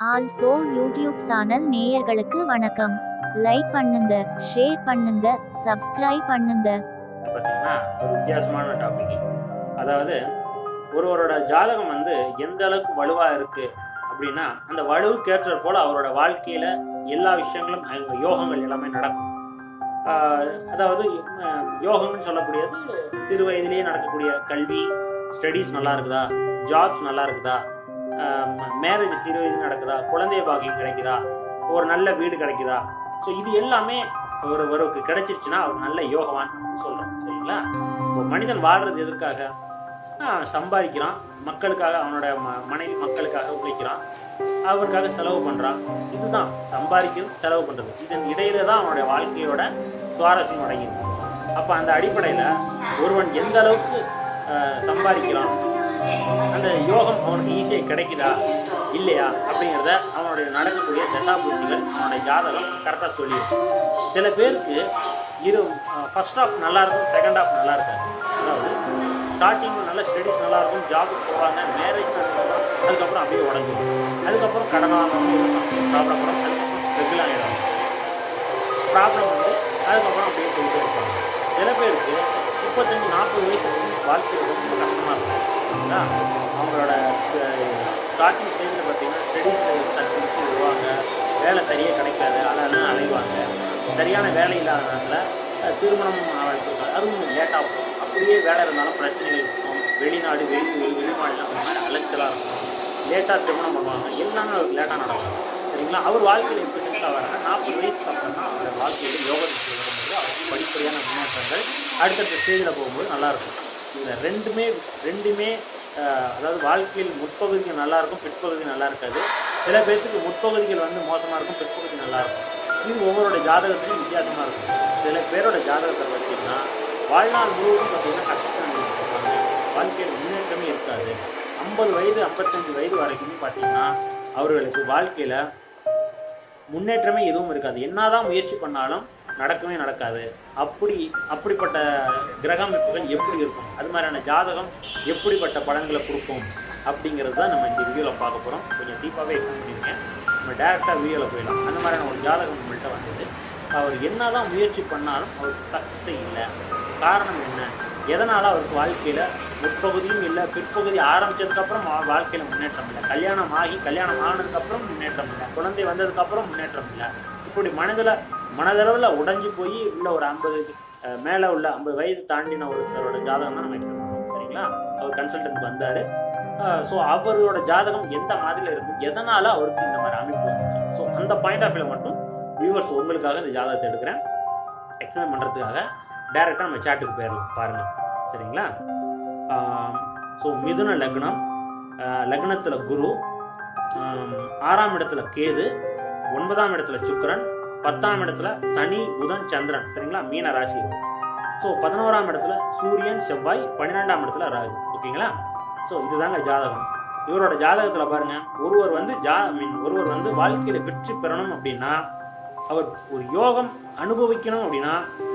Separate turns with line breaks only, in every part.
Also YouTube channel நேயர்களுக்கு வணக்கம். Like பண்ணுங்க ஷேர் பண்ணுங்க சப்ஸ்கிரைப் பண்ணுங்க.
பார்த்தீங்கன்னா ஒரு வித்தியாசமான டாபிக் அதாவது ஒருவரோட ஜாதகம் வந்து எந்த அளவுக்கு வலுவாக இருக்கு அப்படின்னா அந்த வலுவுக்கு ஏற்றது போல அவரோட வாழ்க்கையில எல்லா விஷயங்களும் அவங்க யோகங்கள் எல்லாமே நடக்கும். அதாவது யோகம்னு சொல்லக்கூடியது சிறு வயதிலேயே நடக்கக்கூடிய கல்வி ஸ்டடீஸ் நல்லா இருக்குதா? ஜாப்ஸ் நல்லா இருக்குதா? மேரேஜ் சிறு வயது நடக்குதா? குழந்தை பாக்கியம் கிடைக்குதா? ஒரு நல்ல வீடு கிடைக்குதா? ஸோ இது எல்லாமே ஒரு ஒருவருக்கு கிடைச்சிருச்சுன்னா அவர் நல்ல யோகவான் சொல்கிறோம் சரிங்களா? இப்போ மனிதன் வாழ்றது எதற்காக? சம்பாதிக்கிறான். மக்களுக்காக அவனோட ம- மனைவி மக்களுக்காக உழைக்கிறான். அவருக்காக செலவு பண்ணுறான் இதுதான் சம்பாதிக்கிறது செலவு பண்ணுறது இதன் இடையில தான் அவனுடைய வாழ்க்கையோட சுவாரஸ்யம் அடங்கியிருக்கு. அப்போ அந்த அடிப்படையில் ஒருவன் எந்த அளவுக்கு சம்பாதிக்கிறான்? அந்த யோகம் அவனுக்கு ஈஸியாக கிடைக்குதா? இல்லையா? அப்படிங்கிறத அவனுடைய நடக்கக்கூடிய தசாபூர்த்திகள் அவனுடைய ஜாதகம் கரெக்டாக சொல்லிடும் சில பேருக்கு இரு ஃபர்ஸ்ட் ஆஃப் நல்லா இருக்கும் செகண்ட் ஆஃப் நல்லா இருக்காது. அதாவது ஸ்டார்டிங் நல்ல ஸ்டடீஸ் நல்லா இருக்கும் ஜாபுக்கு போவாங்க மேரேஜ் நடக்கலாம் அதுக்கப்புறம் அப்படியே உடஞ்சிடும் அதுக்கப்புறம் கடனாக ப்ராப்ளம் வரும் அதுக்கப்புறம் ஸ்ட்ரகிள் ஆகிடும் ப்ராப்ளம் வந்து அதுக்கப்புறம் அப்படியே போயிட்டே இருப்பாங்க சில பேருக்கு முப்பத்தஞ்சு நாற்பது வயசு வாழ்க்கை ரொம்ப கஷ்டமாக இருக்கும். சரிங்களா அவங்களோட ஸ்டார்டிங் ஸ்டேஜில் பார்த்தீங்கன்னா ஸ்டடீஸில் தட்டி விட்டு வருவாங்க. வேலை சரியாக கிடைக்காது ஆனால் அலைவாங்க. சரியான வேலை இல்லாதனால திருமணம் ஆகிருக்கும் அதுவும் லேட்டாக போகும் அப்படியே வேலை இருந்தாலும் பிரச்சனைகள் இருக்கும். வெளிநாடு வெளி வெளிமாநிலம் அந்த மாதிரி அலைச்சலாக இருக்கும். லேட்டாக திருமணம் பண்ணுவாங்க. எல்லாமே அவருக்கு லேட்டாக நடக்கும். சரிங்களா? அவர் வாழ்க்கையில் எப்படி செட்டில் ஆகிறாங்க நாற்பது வயசுக்கு அப்புறம் தான் அவரோட வாழ்க்கையில் யோகத்துக்கு வரும்போது அவருக்கு படிப்படியான முன்னேற்றங்கள் அடுத்தடுத்த ஸ்டேஜில் போகும்போது நல்லாயிருக்கும் இதில் ரெண்டுமே ரெண்டுமே அதாவது வாழ்க்கையில் முற்பகுதிகள் நல்லாயிருக்கும் பிற்பகுதி நல்லா இருக்காது சில பேர்த்துக்கு முற்பகுதிகள் வந்து மோசமாக இருக்கும் பிற்பகுதி நல்லா இருக்கும் இது ஒவ்வொருடைய ஜாதகத்துலையும் வித்தியாசமாக இருக்கும். சில பேரோட ஜாதகத்தை பார்த்தீங்கன்னா வாழ்நாள் முழுவதும் பார்த்தீங்கன்னா கஷ்டத்தை அனுபவிச்சிருப்பாங்க வாழ்க்கையில் முன்னேற்றமே இருக்காது. ஐம்பது வயது ஐம்பத்தஞ்சு வயது வரைக்குமே பார்த்திங்கன்னா அவர்களுக்கு வாழ்க்கையில் முன்னேற்றமே எதுவும் இருக்காது. என்னதான் முயற்சி பண்ணாலும் நடக்கவே நடக்காது. அப்படி அப்படிப்பட்ட கிரக அமைப்புகள் எப்படி இருக்கும்? அது மாதிரியான ஜாதகம் எப்படிப்பட்ட பலன்களை கொடுக்கும்? அப்படிங்கிறது தான் நம்ம இந்த வீடியோவில் பார்க்க போகிறோம் கொஞ்சம் டீப்பாகவே எக்ஸ்பிளைன் நம்ம டேரெக்டாக வீடியோவில் போயிடலாம். அந்த மாதிரியான ஒரு ஜாதகம் நம்மள்கிட்ட வந்தது. அவர் என்னதான் முயற்சி பண்ணாலும் அவருக்கு சக்ஸஸே இல்லை. காரணம் என்ன? எதனால் அவருக்கு வாழ்க்கையில் முற்பகுதியும் இல்லை பிற்பகுதி ஆரம்பிச்சதுக்கப்புறம் வாழ்க்கையில் முன்னேற்றம் இல்லை. கல்யாணம் ஆகி கல்யாணம் ஆனதுக்கப்புறம் முன்னேற்றம் இல்லை. குழந்தை வந்ததுக்கப்புறம் முன்னேற்றம் இல்லை. இப்படி மனதில் மனதளவில் உடஞ்சி போய் உள்ள ஒரு ஐம்பது மேலே உள்ள ஐம்பது வயது தாண்டின ஒருத்தரோட ஜாதகம் தான் நம்ம சரிங்களா? அவர் கன்சல்டன்ட் வந்தார். ஸோ அவரோட ஜாதகம் எந்த மாதிரில இருந்து எதனால் அவருக்கு இந்த மாதிரி அமைப்பு வந்துச்சு? ஸோ அந்த பாயிண்ட் ஆஃப் வியூ மட்டும் வியூவர்ஸ் உங்களுக்காக இந்த ஜாதகத்தை எடுக்கிறேன். எக்ஸ்பிளைன் பண்ணுறதுக்காக டேரெக்டாக நம்ம சாட்டுக்கு போயிடலாம். பாருங்கள் சரிங்களா? ஸோ மிதுன லக்னம் லக்னத்தில் குரு ஆறாம் இடத்துல கேது ஒன்பதாம் இடத்துல சுக்கரன் பத்தாம் இடத்துல சனி புதன் சந்திரன் சரிங்களா? மீன ராசி. ஸோ பதினோராம் இடத்துல சூரியன் செவ்வாய் பன்னிரெண்டாம் இடத்துல ராகு. ஓகேங்களா ஸோ இதுதாங்க ஜாதகம். இவரோட ஜாதகத்தில் பாருங்கள் ஒருவர் வந்து ஜா மீன் ஒருவர் வந்து வாழ்க்கையில் வெற்றி பெறணும் அப்படின்னா அவர் ஒரு யோகம் அனுபவிக்கணும் அப்படின்னா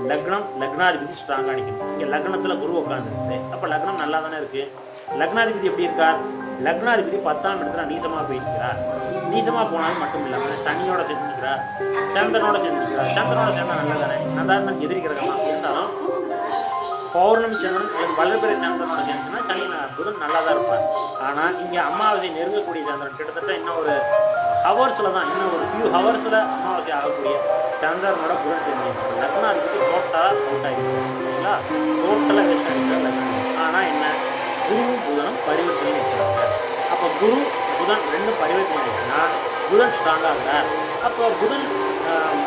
லக்னம் லக்னாதிபதி ஸ்ட்ராங்காக நிற்கணும் இங்கே லக்னத்தில் குரு உட்காந்துருக்கு அப்போ லக்னம் நல்லா தானே இருக்குது லக்னாதிபதி எப்படி இருக்கார்? லக்னாதிபதி பத்தாம் இடத்துல நீசமாக போயிருக்கிறார். நீசமாக போனாலும் மட்டும் இல்லாமல் சனியோட சேர்ந்து நிற்கிறார். சந்திரனோட சேர்ந்து நிற்கிறார். சந்திரனோட சேர்ந்தா நல்லா தானே நான் எதிரி கிரகமாக இருந்தாலும் பௌர்ணமி சந்திரன் அல்லது வளர்பிறை சந்திரனோட சேர்ந்துச்சுன்னா சனி புதன் நல்லா தான் இருப்பார். ஆனால் இங்கே அமாவாசை நெருங்கக்கூடிய சந்திரன் கிட்டத்தட்ட இன்னும் ஒரு ஹவர்ஸில் தான் இன்னும் ஒரு ஃபியூ ஹவர்ஸில் அமாவாசை ஆகக்கூடிய சந்திரனோட புதன் சேர்ந்து லக்னாதிபதி டோட்டலாக அவுட் ஆகிருக்கு சரிங்களா டோட்டலாக வேஸ்ட் ஆகிட்டு லக்னம். ஆனால் என்ன? குருவும் புதனும் பரிவர்த்தனை இருக்கிறாங்க அப்போ குரு புதன் ரெண்டும் பரிவர்த்தனை ஆயிடுச்சுன்னா புதன் ஸ்ட்ராங் அப்போ புதன்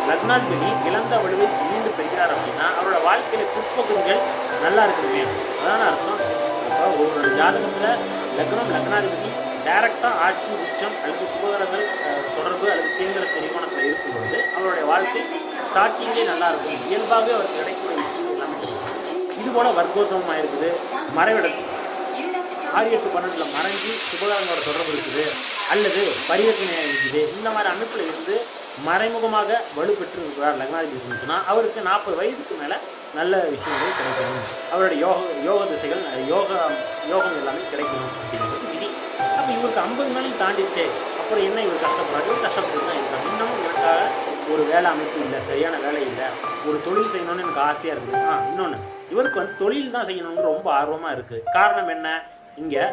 லக்னாதிபதி இழந்த வலுவை மீண்டு பெறுகிறார் அப்படின்னா அவரோட வாழ்க்கையில பிற்பகுதிகள் நல்லா இருக்குமே அதான அர்த்தம். அப்போ ஒவ்வொரு ஜாதகத்தில் லக்னம் லக்னாதிபதி டைரக்டாக ஆட்சி உச்சம் அல்லது சுபகரங்கள் தொடர்பு அல்லது கேந்திர திரிகோணத்தில் இருக்கும்பொழுது அவருடைய வாழ்க்கை ஸ்டார்டிங்கே நல்லா இருக்கும். இயல்பாகவே அவருக்கு கிடைக்கக்கூடிய விஷயம் எல்லாமே இது போல வர்க்கோத்தமமாக இருக்குது மறைவிடத்து. ஆறு எட்டு பன்னெண்டில் மறைஞ்சு சுபகாரங்களோட தொடர்பு இருக்குது அல்லது பரிவர்த்தனை இருக்குது. இந்த மாதிரி அமைப்பில் இருந்து மறைமுகமாக வலுப்பெற்று இருக்கிறார் லக்னாதிபதி இருந்துச்சுன்னா அவருக்கு நாற்பது வயதுக்கு மேலே நல்ல விஷயங்கள் கிடைக்கணும். அவருடைய யோக யோக திசைகள் யோக யோகம் எல்லாமே கிடைக்கணும் அப்படிங்கிறது இவருக்கு ஐம்பது நாளைக்கு தாண்டிச்சே. அப்புறம் என்ன இவர் கஷ்டப்படுறாரு? இவர் கஷ்டப்பட்டு தான் இருக்காங்க இன்னமும் எனக்காக ஒரு வேலை அமைப்பு இல்லை சரியான வேலை இல்லை. ஒரு தொழில் செய்யணும்னு எனக்கு ஆசையாக இருக்குது ஆ இன்னொன்று இவருக்கு வந்து தொழில் தான் செய்யணும்னு ரொம்ப ஆர்வமாக இருக்குது காரணம் என்ன? இங்கே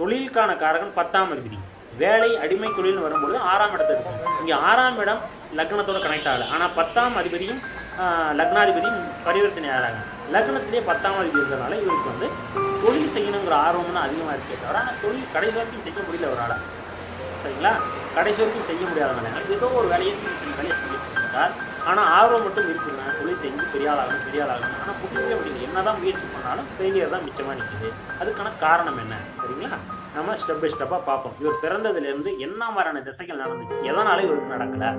தொழிலுக்கான காரகன் பத்தாம் அதிபதி. வேலை அடிமை தொழில்னு வரும்போது ஆறாம் இடத்துல இருக்கும் இங்கே ஆறாம் இடம் லக்னத்தோட கனெக்ட் ஆகலை. ஆனால் பத்தாம் அதிபதியும் லக்னாதிபதியும் பரிவர்த்தனை ஆகிறாங்க. லக்னத்திலே பத்தாம் அதிபதி இருந்ததுனால இவருக்கு வந்து தொழில் செய்யணுங்கிற ஆர்வம்னு அதிகமாக இருக்கே தவிர ஆனால் தொழில் கடைசி வரைக்கும் செய்ய முடியல அவரால். சரிங்களா? கடைசி வரைக்கும் செய்ய முடியாதவங்க ஏதோ ஒரு வேலையை சின்ன சின்ன வேலையை செஞ்சுட்டு இருக்கார் ஆனால் ஆர்வம் மட்டும் இருக்குங்க தொழில் செஞ்சு பெரிய ஆளாகணும் பெரிய ஆளாகணும் ஆனால் முடியவே முடியல என்ன தான் முயற்சி பண்ணாலும் ஃபெயிலியர் தான் மிச்சமாக நிற்குது அதுக்கான காரணம் என்ன? சரிங்களா? நம்ம ஸ்டெப் பை ஸ்டெப்பாக பார்ப்போம். இவர் பிறந்ததுலேருந்து என்ன மாதிரியான திசைகள் நடந்துச்சு? எதனால இவருக்கு நடக்கலை?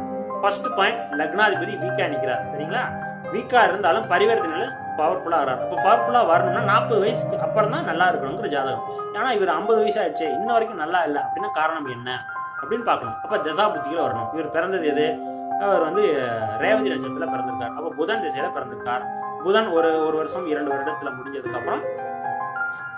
ஃபர்ஸ்ட் பாயிண்ட் லக்னாதிபதி வீக்காக நிற்கிறார் சரிங்களா? வீக்காக இருந்தாலும் பரிவர்த்தனையில் பவர்ஃபுல்லாக வரார் அப்போ பவர்ஃபுல்லாக வரணும்னா நாற்பது வயசுக்கு அப்புறம் தான் நல்லா இருக்கணுங்கிற ஜாதகம். ஏன்னா இவர் ஐம்பது வயசு ஆயிடுச்சு. இன்ன வரைக்கும் நல்லா இல்லை. அப்படின்னா காரணம் என்ன? அப்படின்னு பார்க்கணும். அப்போ தசா புத்திகள் வரணும். இவர் பிறந்தது எது? அவர் வந்து ரேவதி நட்சத்திரத்தில் பிறந்திருக்கார். அப்போ புதன் திசையில் பிறந்திருக்கார். புதன் ஒரு ஒரு வருஷம் இரண்டு வருடத்தில் முடிஞ்சதுக்கப்புறம்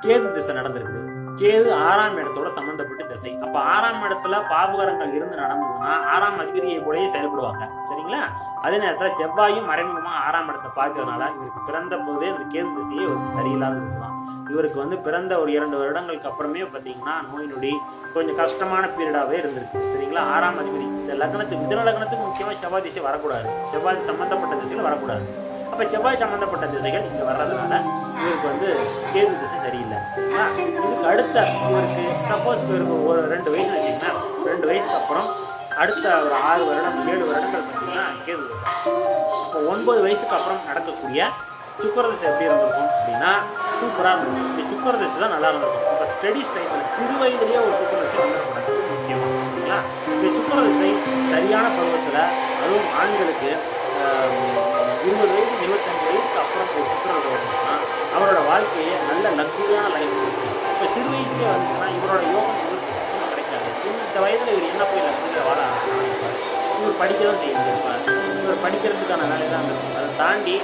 கேது திசை நடந்திருக்குது கேது ஆறாம் இடத்தோட சம்பந்தப்பட்டு திசை. அப்ப ஆறாம் இடத்துல பாபகரங்கள் இருந்து நடந்ததுன்னா ஆறாம் அதிபதியை போலயே செயல்படுவாங்க. சரிங்களா? அதே நேரத்தில் செவ்வாயும் மறைமுகமா ஆறாம் இடத்தை பார்க்கறதுனால இவருக்கு பிறந்த போதே இந்த கேது திசையே இவருக்கு சரியில்லாத திசை தான். இவருக்கு வந்து பிறந்த ஒரு இரண்டு வருடங்களுக்கு அப்புறமே பார்த்தீங்கன்னா நோய் நொடி கொஞ்சம் கஷ்டமான பீரியடாகவே இருந்திருக்கு. சரிங்களா? ஆறாம் அதிபதி. இந்த லக்னத்துக்கு மிதன லக்னத்துக்கு முக்கியமாக செவ்வாய் திசை வரக்கூடாது. செவ்வாய் சம்பந்தப்பட்ட திசையில் வரக்கூடாது. அப்போ செவ்வாய் சம்பந்தப்பட்ட திசைகள் இங்கே வர்றதுனால இவருக்கு வந்து கேது திசை சரியில்லை. சரிங்களா இதுக்கு அடுத்த இவருக்கு சப்போஸ் இவருக்கு ஒரு ரெண்டு வயசு வச்சிங்கன்னா ரெண்டு வயசுக்கு அப்புறம் அடுத்த ஒரு ஆறு வருடம் ஏழு வருடங்கள் பார்த்தீங்கன்னா கேது திசை. இப்போ ஒன்பது வயசுக்கு அப்புறம் நடக்கக்கூடிய சுக்கர திசை எப்படி இருந்திருக்கும் அப்படின்னா சூப்பராக இருக்கும். இந்த சுக்கர திசை தான் நல்லா இருந்திருக்கும் இப்போ ஸ்டடி ஸ்டைத்தில் சிறு வயதிலேயே ஒரு சுக்கர திசை வந்துருக்கூடாது இது முக்கியம் சரிங்களா? இந்த சுக்கர திசை சரியான பருவத்தில் அதுவும் ஆண்களுக்கு இருபது வயது இருபத்தஞ்சு வயதுக்கு அப்புறம் ஒரு சுற்றுலா வந்துச்சுன்னா அவரோட வாழ்க்கையை நல்ல லக்ஸரியான லைஃப் இருக்கும் இப்போ சிறு வயசுலேயே வந்துச்சுன்னா இவரோட யோகம் இவருக்கு சுத்தமாக கிடைக்காது. இந்த வயதில் இவர் என்ன போய் லக்ஸரியாக வாழ ஆரம்பிப்பார்? இவர் படிக்க தான் செய்யிருப்பார் இவர் படிக்கிறதுக்கான வேலை தான் இருக்கும் அதை தாண்டி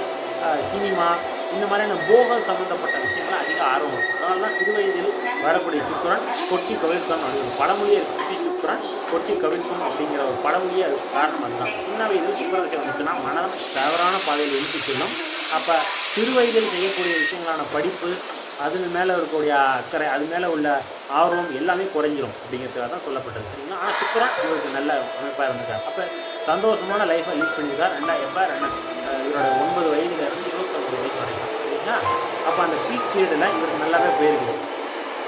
சினிமா இந்த மாதிரியான போகம் சம்மந்தப்பட்ட விஷயங்கள் அதிக ஆர்வம் இருக்கும். அதனால தான் சிறு வயதில் வரக்கூடிய சுக்கரன் கொட்டி கவிழ்க்கும் அது ஒரு பழமொழியே கொட்டி சுக்கரன் கொட்டி கவிழ்க்கும் அப்படிங்கிற ஒரு பழமொழியே அதுக்கு காரணம் அதுதான். சின்ன வயதில் சுக்கர வந்துச்சுன்னா மனம் தவறான பாதையில் இழுத்து செல்லும். அப்போ சிறு வயதில் செய்யக்கூடிய விஷயங்களான படிப்பு அது மேலே இருக்கக்கூடிய அக்கறை அது மேலே உள்ள ஆர்வம் எல்லாமே குறைஞ்சிரும் அப்படிங்கிறதுக்காக தான் சொல்லப்பட்டது சரிங்களா? ஆனால் சுக்கரன் இவருக்கு நல்ல அமைப்பாக இருந்திருக்கார். அப்போ சந்தோஷமான லைஃப்பை லீட் பண்ணியிருக்கார் ரெண்டா எப்போ ரெண்டு இவரோட ஒன்பது வயதுலேருந்து இருபத்தொம்பது வயசு வரைக்கும் சரிங்களா? அப்போ அந்த பீக் பீரியடில் இவருக்கு நல்லாவே போயிருக்குது.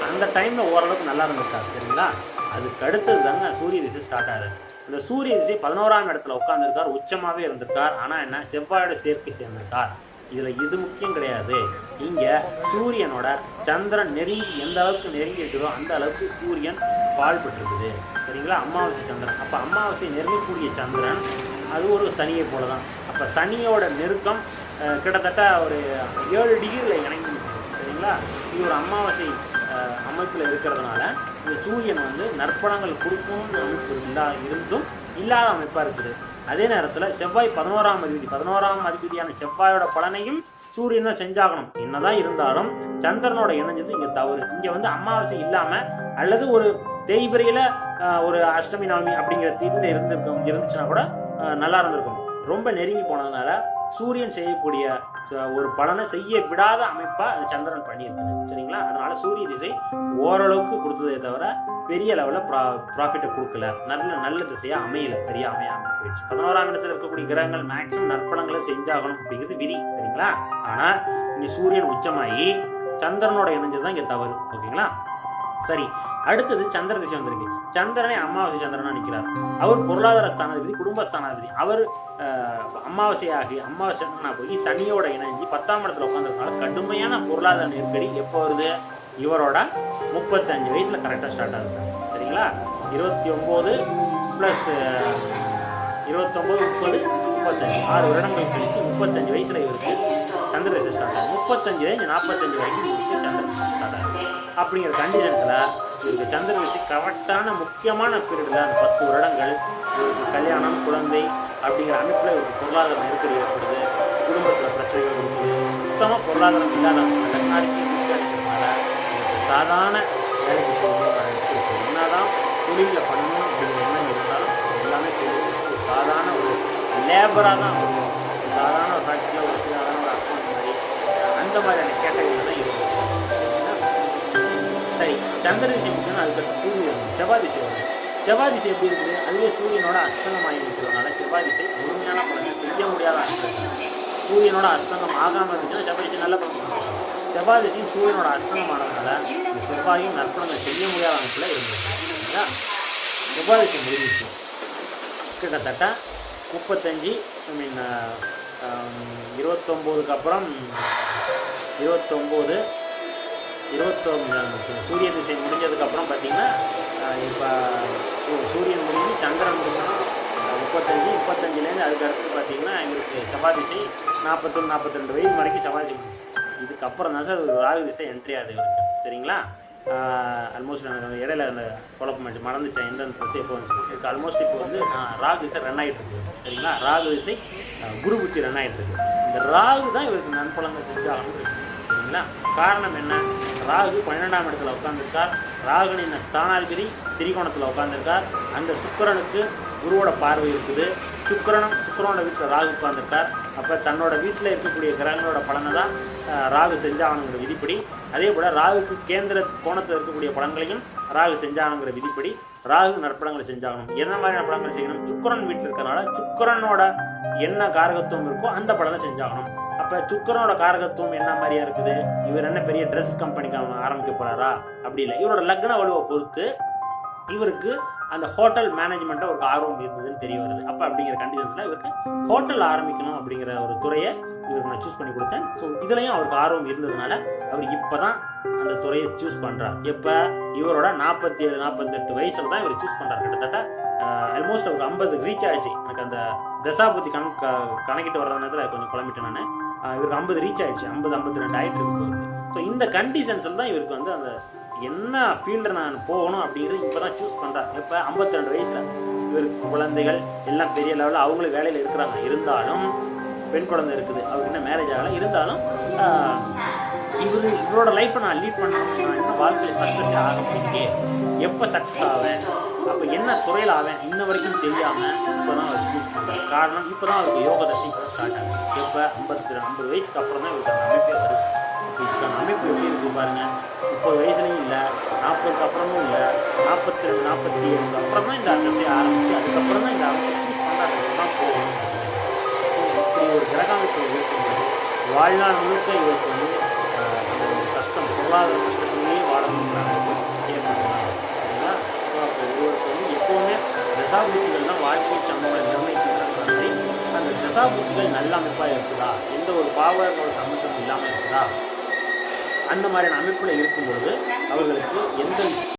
அந்த டைமில் ஓரளவுக்கு நல்லா இருந்திருக்காரு சரிங்களா? அதுக்கு அடுத்தது தாங்க சூரிய திசை ஸ்டார்ட் ஆகுது. இந்த சூரிய திசை பதினோராம் இடத்துல உட்காந்துருக்கார் உச்சமாகவே இருந்திருக்கார். ஆனால் என்ன? செவ்வாயோட சேர்க்கை சேர்ந்திருக்கார். இதில் இது முக்கியம் கிடையாது. இங்கே சூரியனோட சந்திரன் நெருங்கி எந்த அளவுக்கு நெருங்கி இருக்குதோ அந்த அளவுக்கு சூரியன் பாழ்பட்டிருக்குது. சரிங்களா? அமாவாசை சந்திரன். அப்போ அமாவாசை நெருங்கக்கூடிய சந்திரன் அது ஒரு சனியை போல தான் அப்போ சனியோட நெருக்கம் கிட்டத்தட்ட ஒரு ஏழு டிகிரியில் இணங்கி சரிங்களா? இது ஒரு அமாவாசை அமைப்பில் இருக்கிறதுனால இந்த சூரியன் வந்து நற்பலங்கள் கொடுக்கணும்னு அமைப்பு இல்லா இருந்தும் இல்லாத அமைப்பாக இருக்குது. அதே நேரத்தில் செவ்வாய் பதினோராம் அதிபதி பதினோராம் அதிபதியான செவ்வாயோட பலனையும் சூரியன் தான் செஞ்சாகணும். என்னதான் இருந்தாலும் சந்திரனோட இணைஞ்சது இங்கே தவறு. இங்கே வந்து அமாவாசை இல்லாமல் அல்லது ஒரு தேய்பிரையில் ஒரு அஷ்டமி நவமி அப்படிங்கிற தீர்வில் இருந்திருக்கும் இருந்துச்சுன்னா கூட நல்லா இருந்திருக்கும். ரொம்ப நெருங்கி போனதுனால சூரியன் செய்யக்கூடிய ச- ஒரு பலனை செய்ய விடாத அமைப்பா அது சந்திரன் பண்ணியிருக்குது. சரிங்களா? அதனால சூரிய திசை ஓரளவுக்கு கொடுத்ததே தவிர பெரிய லெவலில் ப்ரா ப்ராஃபிட்டை கொடுக்கல. நல்ல நல்ல திசையாக அமையல. சரியா அமையாம போயிடுச்சு. பதினோராம் இடத்துல இருக்கக்கூடிய கிரகங்கள் மேக்ஸிமம் நற்பலங்களை செஞ்சாகணும் அப்படிங்கிறது விதி. சரிங்களா? ஆனால் இங்கே சூரியன் உச்சமாகி சந்திரனோட இணைஞ்சது தான் இங்கே தவறு. ஓகேங்களா? சரி அடுத்தது சந்திர திசை வந்திருக்கு. சந்திரனே அமாவாசை சந்திரனா நிற்கிறார். அவர் பொருளாதார ஸ்தானாதிபதி குடும்ப ஸ்தானாதிபதி. அவர் அமாவாசையாகி அமாவாசை சந்திரனா போய் சனியோட இணைஞ்சு பத்தாம் இடத்துல உட்காந்துருக்கனால கடுமையான பொருளாதார நெருக்கடி எப்போ வருது? இவரோட முப்பத்தஞ்சு வயசுல கரெக்டாக ஸ்டார்ட் ஆகுது சார். சரிங்களா? இருபத்தி ஒம்பது ப்ளஸ் இருபத்தொம்பது முப்பது முப்பத்தஞ்சு. ஆறு வருடங்கள் கழிச்சு முப்பத்தஞ்சு வயசுல இவருக்கு சந்திர திசை ஸ்டார்ட் ஆகும் முப்பத்தஞ்சு நாற்பத்தஞ்சு வரைக்கும் இவருக்கு சந்திர ஸ்டார்ட் ஆகும் அப்படிங்கிற கண்டிஷன்ஸில் இவருக்கு சந்திர கரெக்டான முக்கியமான பீரியடில் அந்த பத்து வருடங்கள். இவருக்கு கல்யாணம் குழந்தை அப்படிங்கிற அமைப்பில் இவருக்கு பொருளாதார நெருக்கடி ஏற்படுது. குடும்பத்தில் பிரச்சனைகள் கொடுக்குது. சுத்தமாக பொருளாதாரம் இல்லாத அந்த நாளைக்கு இருக்கிறதுனால இவருக்கு சாதாரண வேலைக்கு போகணும் என்னதான் தொழிலில் பண்ணணும் அப்படிங்கிற எண்ணம் இருந்தாலும் எல்லாமே தெரியும் ஒரு சாதாரண ஒரு லேபராக தான் ஒரு சாதாரண ஒரு ஃபேக்ட்ரியில் ஒரு சாதாரண அந்த மாதிரியான கேட்டகரியில் தான் இருக்கும் சரி சந்திர திசை முக்கியம் அதுக்கடுத்து சூரியன் செவ்வாய் திசை வரும் செவ்வாய் திசை எப்படி இருக்குது அதுவே சூரியனோட அஸ்தங்கமாகி இருக்கிறதுனால செவ்வாய் திசை முழுமையான பலனை செய்ய முடியாத அமைப்பு சூரியனோட அஸ்தங்கம் ஆகாமல் இருந்துச்சுன்னா செவ்வாய் திசை நல்ல பலன் கொடுக்கும். செவ்வாய் திசையும் சூரியனோட அஸ்தங்கமானதுனால இந்த செவ்வாயும் நற்பணங்கள் செய்ய முடியாத அமைப்பில் இருந்தது சரிங்களா செவ்வாய் திசை முடிஞ்சிச்சு கிட்டத்தட்ட முப்பத்தஞ்சு ஐ மீன் இருபத்தொம்போதுக்கு அப்புறம் இருபத்தொம்போது இருபத்தொம்பது சூரிய திசை முடிஞ்சதுக்கப்புறம் பார்த்திங்கன்னா இப்போ சூரியன் முடிஞ்சு சந்திரன் முடிஞ்சோன்னா முப்பத்தஞ்சு முப்பத்தஞ்சுலேருந்து அதுக்கடுத்து பார்த்திங்கன்னா பார்த்தீங்கன்னா இவருக்கு செவ்வாய் திசை நாற்பத்தொன்று நாற்பத்தி ரெண்டு வயது வரைக்கும் செவ்வாய் திசை முடிஞ்சு இதுக்கப்புறம் தான் சார் ராகு திசை என்ட்ரி ஆகுது சரிங்களா? ஆல்மோஸ்ட் எனக்கு இடையில அந்த குழப்பம் ஆயிடுச்சு. மறந்துட்டேன். எந்தெந்த திசை எப்போ வந்துச்சு இதுக்கு ஆல்மோஸ்ட் இப்போ வந்து ராகு திசை ரன் ஆகிட்டு இருக்கு. சரிங்களா? ராகு விசை குரு புத்தி ரன் ஆகிட்டு இருக்கு. இந்த ராகு தான் இவருக்கு நன்பலங்கள் செஞ்சாலும் சரிங்களா? காரணம் என்ன? ராகு பன்னிரெண்டாம் இடத்துல உட்காந்துருக்கார் ராகுனின் ஸ்தானாதிபதி திரிகோணத்தில் உட்காந்துருக்கார் அந்த சுக்கரனுக்கு குருவோட பார்வை இருக்குது. சுக்கரனும் சுக்கரனோட வீட்டில் ராகு உட்காந்துருக்கார் அப்போ தன்னோட வீட்டில் இருக்கக்கூடிய கிரகங்களோட பலனை தான் ராகு செஞ்சாகணுங்கிற விதிப்படி. அதே போல் ராகுக்கு கேந்திர கோணத்தில் இருக்கக்கூடிய பலன்களையும் ராகு செஞ்சாகணுங்கிற விதிப்படி ராகு நற்படங்களை செஞ்சாகணும். என்ன மாதிரி நற்படங்கள் செய்யணும்? சுக்கரன் வீட்டில் இருக்கிறனால சுக்கரனோட என்ன காரகத்துவம் இருக்கோ அந்த பலனை செஞ்சாகணும். அப்போ சுக்கரனோட காரகத்துவம் என்ன மாதிரியா இருக்குது? இவர் என்ன பெரிய ட்ரெஸ் கம்பெனிக்கு அவன் ஆரம்பிக்க போகிறாரா அப்படி இல்லை. இவரோட லக்ன வலுவை பொறுத்து இவருக்கு அந்த ஹோட்டல் மேனேஜ்மெண்ட்டில் ஒரு ஆர்வம் இருந்ததுன்னு தெரிய வருது. அப்போ அப்படிங்கிற கண்டிஷன்ஸில் இவருக்கு ஹோட்டல் ஆரம்பிக்கணும் அப்படிங்கிற ஒரு துறையை இவருக்கு நான் சூஸ் பண்ணி கொடுத்தேன். ஸோ இதுலேயும் அவருக்கு ஆர்வம் இருந்ததுனால அவர் இப்போ தான் அந்த துறையை சூஸ் பண்ணுறார் இப்போ இவரோட நாற்பத்தி ஏழு நாற்பத்தெட்டு வயசில் தான் இவர் சூஸ் பண்ணுறார் கிட்டத்தட்ட ஆல்மோஸ்ட் அவருக்கு ஐம்பது ரீச் ஆயிடுச்சு எனக்கு அந்த தசாபுத்தி க கணக்கிட்டு வர நேரத்தில் கொஞ்சம் குழம்பிட்டேன் நான். இவருக்கு ஐம்பது ரீச் ஆயிடுச்சு. ஐம்பது ஐம்பத்தி ரெண்டு ஆயிட்டு இருக்கு ஸோ இந்த கண்டிஷன்ஸில் தான் இவருக்கு வந்து அந்த என்ன ஃபீல்டில் நான் போகணும் அப்படிங்கிறது இப்போ தான் சூஸ் பண்ணுறேன் இப்போ ஐம்பத்தி ரெண்டு வயசில் இவருக்கு குழந்தைகள் எல்லாம் பெரிய லெவலில் அவங்களும் வேலையில் இருக்கிறாங்க. இருந்தாலும் பெண் குழந்தை இருக்குது. அவருக்கு என்ன மேரேஜ் ஆகலை. இருந்தாலும் இவர் இவரோட லைஃப்பை நான் லீட் பண்ணணும். நான் என்ன வாழ்க்கையில் சக்ஸஸ் ஆக முடியலையே எப்போ சக்ஸஸ் ஆவேன்? அப்போ என்ன துறையில் ஆவேன்? இன்ன வரைக்கும் தெரியாமல் இப்போ தான் அவர் சூஸ் பண்ணுறாரு காரணம் இப்போ தான் அவருக்கு யோக தசை ஸ்டார்ட் ஆகுது. எப்போ? ஐம்பத்தி ஐம்பது வயசுக்கு அப்புறம் தான் இவருக்கு அந்த அமைப்பே வருது. இப்போ இதுக்கான அமைப்பு எப்படி இருக்குது பாருங்கள் முப்பது வயசுலையும் இல்லை நாற்பதுக்கு அப்புறமும் இல்லை நாற்பத்தி ரெண்டு நாற்பத்தி ஏழுக்கு அப்புறம் தான் இந்த அரசை ஆரம்பித்து அதுக்கப்புறம் தான் இந்த அரசை சூஸ் பண்ணுறாங்க தான் போகணும். ஸோ இப்படி ஒரு கிரக அமைப்பு இருக்கும்போது வாழ்நாள் முழுக்க இவருக்கு வந்து ஒரு கஷ்டம். பொருளாதார கஷ்டத்திலேயே வாழணுங்கிற அமைப்பு சரிங்களா? ஸோ அப்போ ஒருவருக்கு வந்து எப்போவுமே தசாபுத்திகள் தான் வாழ்க்கை சம்பவங்களை நிர்ணயிக்கின்ற மாதிரி அந்த தசாபுத்திகள் நல்ல அமைப்பாக இருக்குதா? எந்த ஒரு பாவங்களோட சம்மந்தம் இல்லாமல் இருக்குதா? அந்த மாதிரியான அமைப்பில் இருக்கும்பொழுது அவர்களுக்கு எந்த